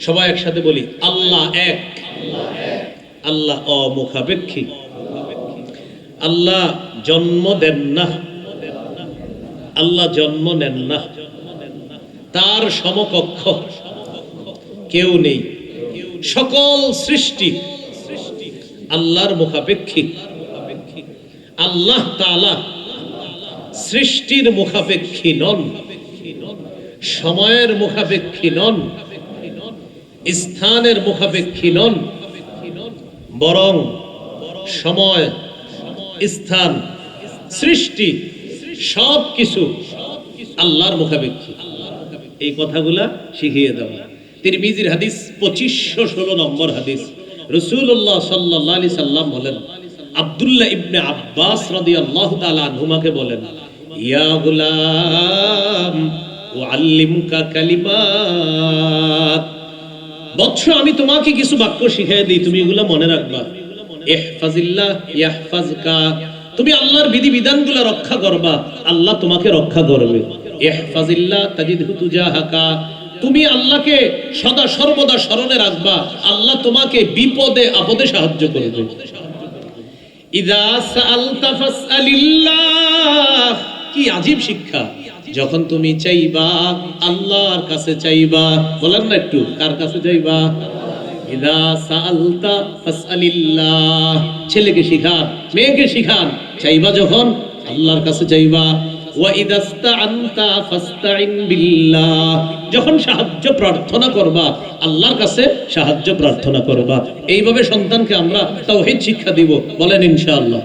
সবাই একসাথে বলি, আল্লাহ এক। আল্লাহ অমুখাপেক্ষী। আল্লাহ জন্ম দেন না। আল্লাহ জন্ম নেন না। তার সমকক্ষ কেউ নেই। সকল সৃষ্টি আল্লাহর মুখাপেক্ষী। আল্লাহ তাআলা সৃষ্টির মুখাপেক্ষী নন। সময়ের মুখাপেক্ষী নন। স্থানের মুখাপেক্ষী নন বরং সময়, স্থান, সৃষ্টি সব কিছু আল্লাহর মুখাপেক্ষী। এই কথাগুলা শিখিয়ে দেওয়া তিরমিজির হাদিস পঁচিশশো ষোলো নম্বর হাদিস। রসুল্লাহ সাল্লাহ আলি সাল্লাম বলেন, আব্দুল্লাহ ইবনে আব্বাস রাদি আল্লাহ তালা আনহুমাকে বলেন, ইয়া গুলাম ও আল্লিমকা কালিমাত বৎস আমি তোমাকে কিছু বাক্য শিখিয়ে দিই, তুমি এগুলো মনে রাখবা। তুমি আল্লাহর বিধি বিধানগুলো রক্ষা করবা, আল্লাহ তোমাকে রক্ষা করবে। তুমি আল্লাহকে সদা সর্বদা স্মরণে রাখবা, আল্লাহ তোমাকে বিপদে, আপদে সাহায্য করবে। কি আজীব শিক্ষা। যখন তুমি চাইবা, আল্লাহর কাছে চাইবা, বলেন না একটু, কার কাছে চাইবা? ছেলেকে শিখান, মেয়েকে শিখান, চাইবা যখন, আল্লাহর কাছে চাইবা। যখন সাহায্য প্রার্থনা করবা, আল্লাহর কাছে সাহায্য প্রার্থনা করবা। এইভাবে সন্তানকে আমরা তাওহীদ শিক্ষা দিব, বলেন ইনশাআল্লাহ।